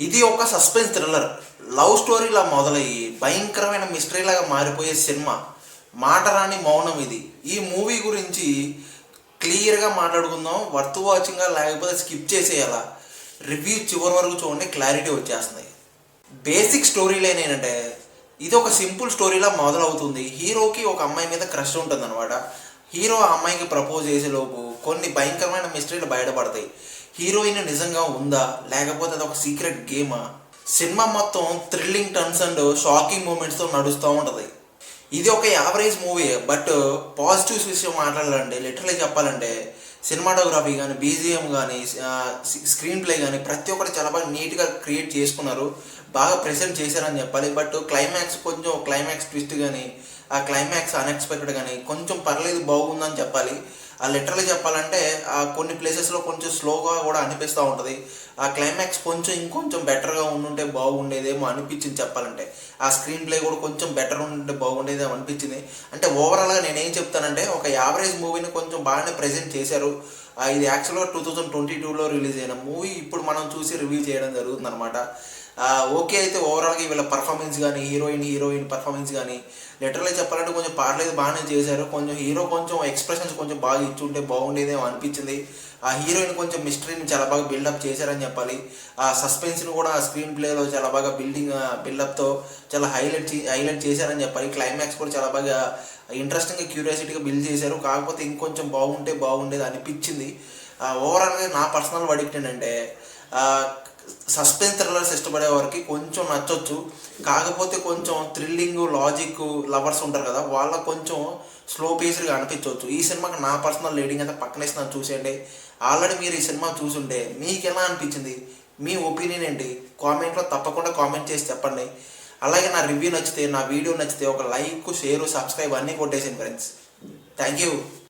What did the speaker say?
ఇది ఒక suspense thriller love స్టోరీలా మొదలయ్యి భయంకరమైన మిస్టరీలాగా మారిపోయే సినిమా. మాట రాని మౌనం ఇది. ఈ మూవీ గురించి క్లియర్గా మాట్లాడుకుందాం. వర్త్ వాచింగ్గా లేకపోతే స్కిప్ చేసేయాలా? రివ్యూ చివరి వరకు చూడండి క్లారిటీ వచ్చేస్తుంది. బేసిక్ స్టోరీ లైన్ ఏంటంటే ఇది ఒక సింపుల్ స్టోరీలా మొదలవుతుంది. హీరోకి ఒక అమ్మాయి మీద క్రష్ ఉంటుంది అనమాట హీరో ఆ అమ్మాయికి ప్రపోజ్ చేసేలోపు కొన్ని భయంకరమైన మిస్టరీలు బయటపడతాయి. హీరోయిన్ నిజంగా ఉందా? లేకపోతే అది ఒక సీక్రెట్ గేమా? సినిమా మొత్తం థ్రిల్లింగ్ టర్న్స్ అండ్ షాకింగ్ మూమెంట్స్తో నడుస్తూ ఉంటుంది. ఇది ఒక యావరేజ్ మూవీ బట్ పాజిటివ్స్ విషయం మాట్లాడాలంటే లిటరలీ చెప్పాలంటే సినిమాటోగ్రఫీ కానీ బీజిఎం కానీ స్క్రీన్ ప్లే కానీ ప్రతి ఒక్కటి చాలా బాగా నీట్గా క్రియేట్ చేసుకున్నారు. బాగా ప్రెజెంట్ చేశారని చెప్పాలి. బట్ క్లైమాక్స్ కొంచెం క్లైమాక్స్ ట్విస్ట్ కానీ ఆ క్లైమాక్స్ అన్ఎక్స్పెక్టెడ్ కానీ కొంచెం పర్లేదు బాగుందని చెప్పాలి. ఆ లిటరలీ చెప్పాలంటే ఆ కొన్ని ప్లేసెస్లో కొంచెం స్లోగా కూడా అనిపిస్తూ ఉంటుంది. ఆ క్లైమాక్స్ కొంచెం ఇంకొంచెం బెటర్గా ఉండుంటే బాగుండేదేమో అనిపించింది చెప్పాలంటే. ఆ స్క్రీన్ ప్లే కూడా కొంచెం బెటర్ ఉంటే బాగుండేదేమో అనిపించింది. అంటే ఓవరాల్గా నేనేం చెప్తానంటే ఒక యావరేజ్ మూవీని కొంచెం బాగానే ప్రజెంట్ చేశారు. ఇది యాక్చువల్గా టూ థౌజండ్ ట్వంటీ టూలో రిలీజ్ అయిన మూవీ ఇప్పుడు మనం చూసి రివ్యూ చేయడం జరుగుతుంది అనమాట ఓకే అయితే ఓవరాల్గా వీళ్ళ పర్ఫార్మెన్స్ కానీ హీరోయిన్ హీరోయిన్ పర్ఫార్మెన్స్ కానీ లెటర్లో చెప్పాలంటే కొంచెం పాటలు బాగానే చేశారు. కొంచెం హీరో కొంచెం ఎక్స్ప్రెషన్స్ కొంచెం బాగా ఇచ్చుంటే బాగుండేదేమో అనిపించింది. ఆ హీరోయిన్ కొంచెం మిస్టరీని చాలా బాగా బిల్డప్ చేశారని చెప్పాలి. ఆ సస్పెన్స్ని కూడా ఆ స్క్రీన్ ప్లేలో చాలా బాగా బిల్డింగ్ బిల్డప్తో చాలా హైలైట్ హైలైట్ చేశారని చెప్పాలి. క్లైమాక్స్ కూడా చాలా బాగా ఇంట్రెస్టింగ్గా క్యూరియాసిటీగా బిల్డ్ చేశారు. కాకపోతే ఇంకొంచెం బాగుంటే బాగుండేది అనిపించింది. ఓవరాల్గా నా పర్సనల్ వర్డిక్ట్ ఏంటంటే సస్పెన్స్ థ్రిల్లర్స్ ఇష్టపడే వారికి కొంచెం నచ్చొచ్చు. కాకపోతే కొంచెం థ్రిల్లింగ్ లాజిక్ లవర్స్ ఉంటారు కదా వాళ్ళకి కొంచెం స్లో పేస్డ్గా అనిపించవచ్చు ఈ సినిమాకి నా పర్సనల్ రీడింగ్ అయితే పక్కనేసి నన్ను చూసేయండి. ఆల్రెడీ మీరు ఈ సినిమా చూసుంటే మీకు ఎలా అనిపించింది? మీ ఒపీనియన్ ఏంటి? కామెంట్లో తప్పకుండా కామెంట్ చేసి చెప్పండి. అలాగే నా రివ్యూ నచ్చితే నా వీడియో నచ్చితే ఒక లైక్ షేర్ సబ్స్క్రైబ్ అన్నీ కొట్టేసాను ఫ్రెండ్స్ థ్యాంక్ యూ